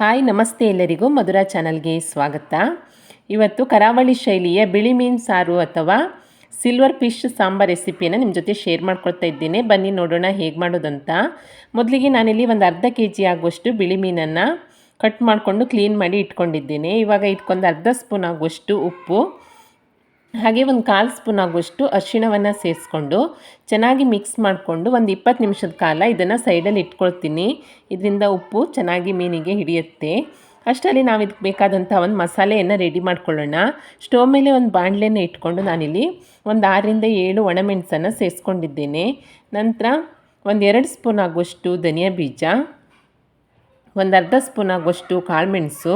Hi, ನಮಸ್ತೆ ಎಲ್ಲರಿಗೂ ಮಧುರಾ ಚಾನಲ್ಗೆ ಸ್ವಾಗತ. ಇವತ್ತು ಕರಾವಳಿ ಶೈಲಿಯ ಬಿಳಿ ಮೀನು ಸಾರು ಅಥವಾ ಸಿಲ್ವರ್ ಫಿಶ್ ಸಾಂಬಾರ್ ರೆಸಿಪಿಯನ್ನು ನಿಮ್ಮ ಜೊತೆ ಶೇರ್ ಮಾಡ್ಕೊಳ್ತಾ ಇದ್ದೀನಿ. ಬನ್ನಿ, ನೋಡೋಣ ಹೇಗೆ ಮಾಡೋದಂತ. ಮೊದಲಿಗೆ ನಾನಿಲ್ಲಿ ಒಂದು ಅರ್ಧ ಕೆ ಜಿ ಆಗುವಷ್ಟು ಬಿಳಿ ಮೀನನ್ನು ಕಟ್ ಮಾಡಿಕೊಂಡು ಕ್ಲೀನ್ ಮಾಡಿ ಇಟ್ಕೊಂಡಿದ್ದೀನಿ. ಇವಾಗ ಇಟ್ಕೊಂಡು ಅರ್ಧ ಸ್ಪೂನ್ ಆಗುವಷ್ಟು ಉಪ್ಪು ಹಾಗೆ ಒಂದು ಕಾಲು ಸ್ಪೂನ್ ಆಗುವಷ್ಟು ಅರಿಶಿಣವನ್ನು ಸೇರಿಸ್ಕೊಂಡು ಚೆನ್ನಾಗಿ ಮಿಕ್ಸ್ ಮಾಡಿಕೊಂಡು ಒಂದು ಇಪ್ಪತ್ತು ನಿಮಿಷದ ಕಾಲ ಇದನ್ನು ಸೈಡಲ್ಲಿ ಇಟ್ಕೊಳ್ತೀನಿ. ಇದರಿಂದ ಉಪ್ಪು ಚೆನ್ನಾಗಿ ಮೀನಿಗೆ ಹಿಡಿಯುತ್ತೆ. ಅಷ್ಟರಲ್ಲಿ ನಾವು ಇದಕ್ಕೆ ಬೇಕಾದಂಥ ಒಂದು ಮಸಾಲೆಯನ್ನು ರೆಡಿ ಮಾಡ್ಕೊಳ್ಳೋಣ. ಸ್ಟೋವ್ ಮೇಲೆ ಒಂದು ಬಾಣಲೆಯನ್ನು ಇಟ್ಕೊಂಡು ನಾನಿಲ್ಲಿ ಒಂದು ಆರರಿಂದ ಏಳು ಒಣಮೆಣಸನ್ನು ಸೇರಿಸ್ಕೊಂಡಿದ್ದೇನೆ. ನಂತರ ಒಂದು ಎರಡು ಸ್ಪೂನ್ ಆಗುವಷ್ಟು ಧನಿಯಾ ಬೀಜ, ಒಂದು ಅರ್ಧ ಸ್ಪೂನ್ ಆಗುವಷ್ಟು ಕಾಳುಮೆಣಸು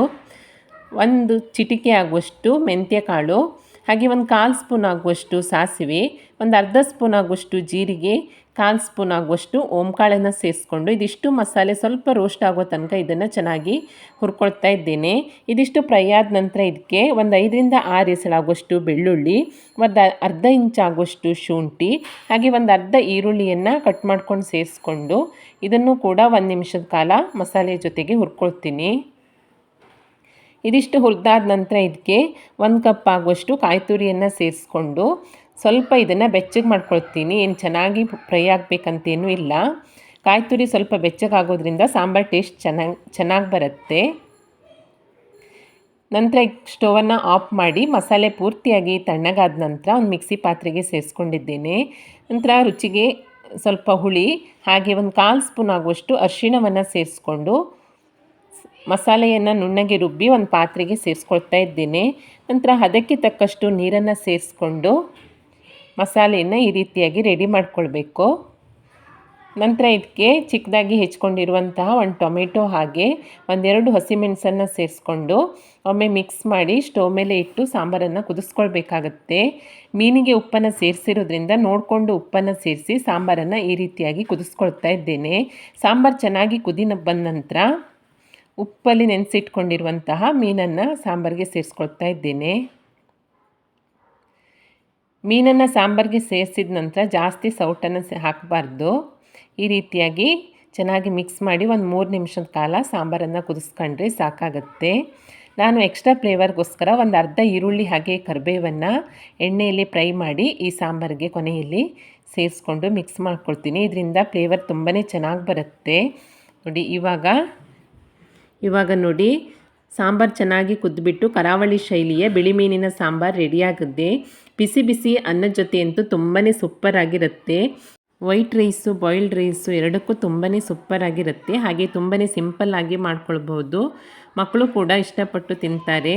ಒಂದು ಚಿಟಿಕೆ ಆಗುವಷ್ಟು ಮೆಂತ್ಯ ಕಾಳು ಹಾಗೆ ಒಂದು ಕಾಲು ಸ್ಪೂನ್ ಆಗುವಷ್ಟು ಸಾಸಿವೆ, ಒಂದು ಅರ್ಧ ಸ್ಪೂನ್ ಆಗುವಷ್ಟು ಜೀರಿಗೆ, ಕಾಲು ಸ್ಪೂನ್ ಆಗುವಷ್ಟು ಓಂಕಾಳನ್ನು ಸೇರಿಸ್ಕೊಂಡು ಇದಿಷ್ಟು ಮಸಾಲೆ ಸ್ವಲ್ಪ ರೋಸ್ಟ್ ಆಗೋ ತನಕ ಇದನ್ನು ಚೆನ್ನಾಗಿ ಹುರ್ಕೊಳ್ತಾ ಇದ್ದೇನೆ. ಇದಿಷ್ಟು ಫ್ರೈ ಆದ ನಂತರ ಇದಕ್ಕೆ ಒಂದು ಐದರಿಂದ ಆರು ಎಸಳಾಗುವಷ್ಟು ಬೆಳ್ಳುಳ್ಳಿ, ಒಂದು ಅರ್ಧ ಇಂಚ್ ಆಗುವಷ್ಟು ಶುಂಠಿ, ಹಾಗೆ ಒಂದು ಅರ್ಧ ಈರುಳ್ಳಿಯನ್ನು ಕಟ್ ಮಾಡ್ಕೊಂಡು ಸೇರಿಸ್ಕೊಂಡು ಇದನ್ನು ಕೂಡ ಒಂದು ನಿಮಿಷದ ಕಾಲ ಮಸಾಲೆ ಜೊತೆಗೆ ಹುರ್ಕೊಳ್ತೀನಿ. ಇದಿಷ್ಟು ಹುರಿದಾದ ನಂತರ ಇದಕ್ಕೆ ಒಂದು ಕಪ್ ಆಗುವಷ್ಟು ಕಾಯಿ ತುರಿಯನ್ನು ಸೇರಿಸ್ಕೊಂಡು ಸ್ವಲ್ಪ ಇದನ್ನು ಬೆಚ್ಚಗೆ ಮಾಡ್ಕೊಳ್ತೀನಿ. ಏನು ಚೆನ್ನಾಗಿ ಫ್ರೈ ಆಗಬೇಕಂತೇನೂ ಇಲ್ಲ. ಕಾಯಿ ತುರಿ ಸ್ವಲ್ಪ ಬೆಚ್ಚಗಾಗೋದ್ರಿಂದ ಸಾಂಬಾರು ಟೇಸ್ಟ್ ಚೆನ್ನಾಗಿ ಚೆನ್ನಾಗಿ ಬರುತ್ತೆ. ನಂತರ ಸ್ಟೋವನ್ನು ಆಫ್ ಮಾಡಿ ಮಸಾಲೆ ಪೂರ್ತಿಯಾಗಿ ತಣ್ಣಗಾದ ನಂತರ ಒಂದು ಮಿಕ್ಸಿ ಪಾತ್ರೆಗೆ ಸೇರಿಸ್ಕೊಂಡಿದ್ದೇನೆ. ನಂತರ ರುಚಿಗೆ ಸ್ವಲ್ಪ ಹುಳಿ, ಹಾಗೆ ಒಂದು ಕಾಲು ಸ್ಪೂನ್ ಆಗುವಷ್ಟು ಅರಿಶಿಣವನ್ನು ಸೇರಿಸ್ಕೊಂಡು ಮಸಾಲೆಯನ್ನು ನುಣ್ಣಗೆ ರುಬ್ಬಿ ಒಂದು ಪಾತ್ರೆಗೆ ಸೇರಿಸ್ಕೊಳ್ತಾ ಇದ್ದೇನೆ. ನಂತರ ಅದಕ್ಕೆ ತಕ್ಕಷ್ಟು ನೀರನ್ನು ಸೇರಿಸ್ಕೊಂಡು ಮಸಾಲೆಯನ್ನು ಈ ರೀತಿಯಾಗಿ ರೆಡಿ ಮಾಡಿಕೊಳ್ಬೇಕು. ನಂತರ ಇದಕ್ಕೆ ಚಿಕ್ಕದಾಗಿ ಹೆಚ್ಕೊಂಡಿರುವಂತಹ ಒಂದು ಟೊಮೆಟೊ ಹಾಗೆ ಒಂದೆರಡು ಹಸಿಮೆಣಸನ್ನು ಸೇರಿಸ್ಕೊಂಡು ಒಮ್ಮೆ ಮಿಕ್ಸ್ ಮಾಡಿ ಸ್ಟವ್ ಮೇಲೆ ಇಟ್ಟು ಸಾಂಬಾರನ್ನು ಕುದಿಸ್ಕೊಳ್ಬೇಕಾಗತ್ತೆ. ಮೀನಿಗೆ ಉಪ್ಪನ್ನು ಸೇರಿಸಿರೋದ್ರಿಂದ ನೋಡಿಕೊಂಡು ಉಪ್ಪನ್ನು ಸೇರಿಸಿ ಸಾಂಬಾರನ್ನು ಈ ರೀತಿಯಾಗಿ ಕುದಿಸ್ಕೊಳ್ತಾ ಇದ್ದೇನೆ. ಸಾಂಬಾರು ಚೆನ್ನಾಗಿ ಕುದಿನ ಬಂದ ನಂತರ ಉಪ್ಪಲ್ಲಿ ನೆನೆಸಿಟ್ಕೊಂಡಿರುವಂತಹ ಮೀನನ್ನು ಸಾಂಬಾರಿಗೆ ಸೇರಿಸ್ಕೊಳ್ತಾ ಇದ್ದೇನೆ. ಮೀನನ್ನು ಸಾಂಬಾರಿಗೆ ಸೇರಿಸಿದ ನಂತರ ಜಾಸ್ತಿ ಸೌಟನ್ನು ಹಾಕಬಾರ್ದು. ಈ ರೀತಿಯಾಗಿ ಚೆನ್ನಾಗಿ ಮಿಕ್ಸ್ ಮಾಡಿ ಒಂದು ಮೂರು ನಿಮಿಷದ ಕಾಲ ಸಾಂಬಾರನ್ನು ಕುದಿಸ್ಕೊಂಡ್ರೆ ಸಾಕಾಗುತ್ತೆ. ನಾನು ಎಕ್ಸ್ಟ್ರಾ ಫ್ಲೇವರ್ಗೋಸ್ಕರ ಒಂದು ಅರ್ಧ ಈರುಳ್ಳಿ ಹಾಗೆ ಕರಿಬೇವನ್ನು ಎಣ್ಣೆಯಲ್ಲಿ ಫ್ರೈ ಮಾಡಿ ಈ ಸಾಂಬಾರಿಗೆ ಕೊನೆಯಲ್ಲಿ ಸೇರಿಸ್ಕೊಂಡು ಮಿಕ್ಸ್ ಮಾಡ್ಕೊಳ್ತೀನಿ. ಇದರಿಂದ ಫ್ಲೇವರ್ ತುಂಬಾ ಚೆನ್ನಾಗಿ ಬರುತ್ತೆ. ನೋಡಿ, ಇವಾಗ ಇವಾಗ ನೋಡಿ, ಸಾಂಬಾರು ಚೆನ್ನಾಗಿ ಕುದ್ದುಬಿಟ್ಟು ಕರಾವಳಿ ಶೈಲಿಯ ಬಿಳಿ ಮೀನಿನ ಸಾಂಬಾರು ರೆಡಿಯಾಗುತ್ತೆ ಬಿಸಿ ಬಿಸಿ ಅನ್ನದ ಜೊತೆ ಅಂತೂ ತುಂಬಾ ಸೂಪರಾಗಿರುತ್ತೆ ವೈಟ್ ರೈಸು ಬಾಯ್ಲ್ಡ್ ರೈಸು ಎರಡಕ್ಕೂ ತುಂಬಾ ಸೂಪರಾಗಿರುತ್ತೆ ಹಾಗೆ ತುಂಬಾ ಸಿಂಪಲ್ಲಾಗಿ ಮಾಡ್ಕೊಳ್ಬೋದು ಮಕ್ಕಳು ಕೂಡ ಇಷ್ಟಪಟ್ಟು ತಿಂತಾರೆ.